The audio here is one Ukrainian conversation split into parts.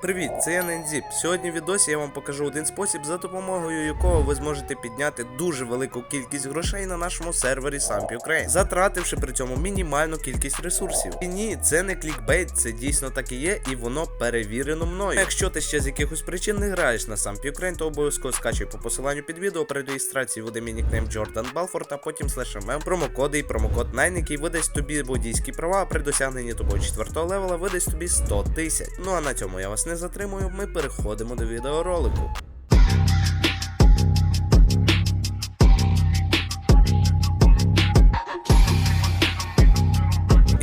Привіт, це я Нензіп. Сьогодні в відосі я вам покажу один спосіб, за допомогою якого ви зможете підняти дуже велику кількість грошей на нашому сервері Samp Ukraine, затративши при цьому мінімальну кількість ресурсів. І ні, це не клікбейт, це дійсно так і є, і воно перевірено мною. Якщо ти ще з якихось причин не граєш на Samp Ukraine, то обов'язково скачуй по посиланню під відео при реєстрації введи мій нікнейм Jordan Belfort, а потім слеш ММ, промокоди і промокод Nine, який видасть тобі водійські права, а при досягненні тобою 4 левела видасть тобі 100 тисяч. Ну а на цьому я вас не затримую, ми переходимо до відеоролику.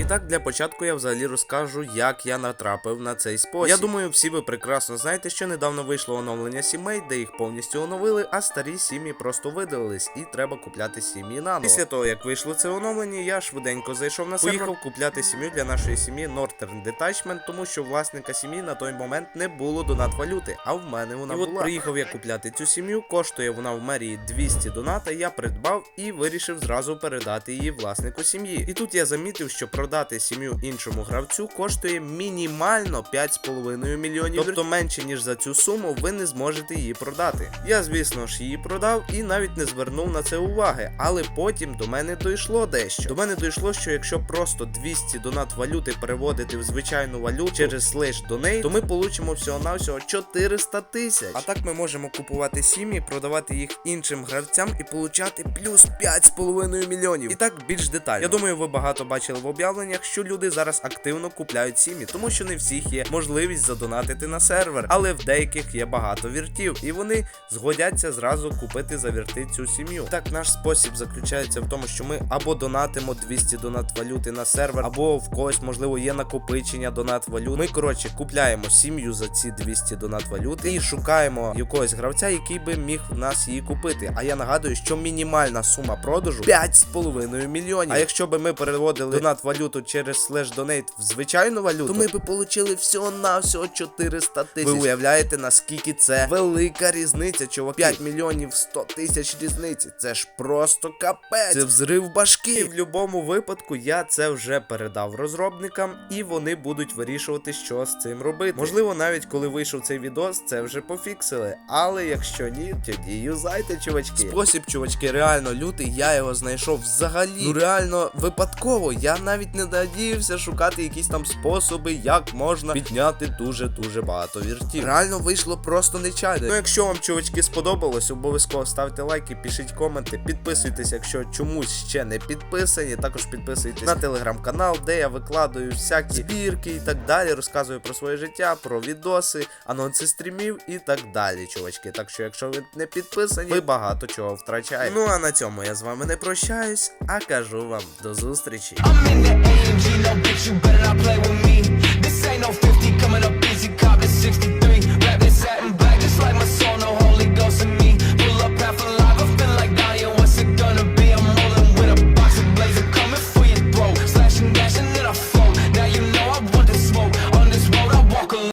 Так, для початку я взагалі розкажу, як я натрапив на цей спосіб. Я думаю, всі ви прекрасно знаєте, що недавно вийшло оновлення сімей, де їх повністю оновили, а старі сім'ї просто видалились, і треба купляти сім'ї наново. Після того, як вийшло це оновлення, я швиденько зайшов на сервер, поїхав купляти сім'ю для нашої сім'ї Northern Detachment, тому що власника сім'ї на той момент не було донат валюти, а в мене вона І була. от приїхав я купляти цю сім'ю, коштує вона в мерії 200 доната, я придбав і вирішив зразу передати її власнику сім'ї. І тут я замітив, що продати сім'ю іншому гравцю коштує мінімально 5,5 мільйонів, тобто менше ніж за цю суму ви не зможете її продати. Я, звісно ж, її продав і навіть не звернув на це уваги, але потім до мене дійшло дещо. До мене дійшло, що якщо просто 200 донат валюти переводити в звичайну валюту через slash donate, то ми получимо всього-навсього 400 тисяч. А так ми можемо купувати сім'ї, продавати їх іншим гравцям і получати плюс 5,5 мільйонів. І так більш детально. Я думаю, ви багато бачили в об'явленнях, що люди зараз активно купляють сім'ї, тому що не всіх є можливість задонатити на сервер, але в деяких є багато віртів, і вони згодяться зразу купити за вірти цю сім'ю. Так, наш спосіб заключається в тому, що ми або донатимо 200 донат валюти на сервер, або в когось, можливо, є накопичення донат валют. Ми, коротше, купляємо сім'ю за ці 200 донат валюти і шукаємо якогось гравця, який би міг в нас її купити. А я нагадую, що мінімальна сума продажу 5,5 мільйонів. А якщо би ми переводили донат валюту через слеш донейт в звичайну валюту, то ми би получили всього на всього 400 тисяч. Ви уявляєте, наскільки це велика різниця, чуваки? 5 мільйонів 100 тисяч різниці. Це ж просто капець. Це взрив башки. І в будь-якому випадку я це вже передав розробникам, і вони будуть вирішувати, що з цим робити. Можливо, навіть коли вийшов цей відос, це вже пофіксили. Але якщо ні, тоді юзайте, чувачки. Спосіб, чувачки, реально лютий. Я його знайшов взагалі. Ну реально випадково. Я навіть не надіявся шукати якісь там способи, як можна підняти дуже дуже багато віртів. Реально вийшло просто нечайно. Ну, якщо вам, чувачки, сподобалось, обов'язково ставте лайки, пишіть коменти, підписуйтесь, якщо чомусь ще не підписані. Також підписуйтесь на телеграм-канал, де я викладаю всякі збірки і так далі. Розказую про своє життя, про відоси, анонси стрімів і так далі, чувачки. Так що, якщо ви не підписані, ви багато чого втрачаєте. Ну а на цьому я з вами не прощаюсь, а кажу вам до зустрічі.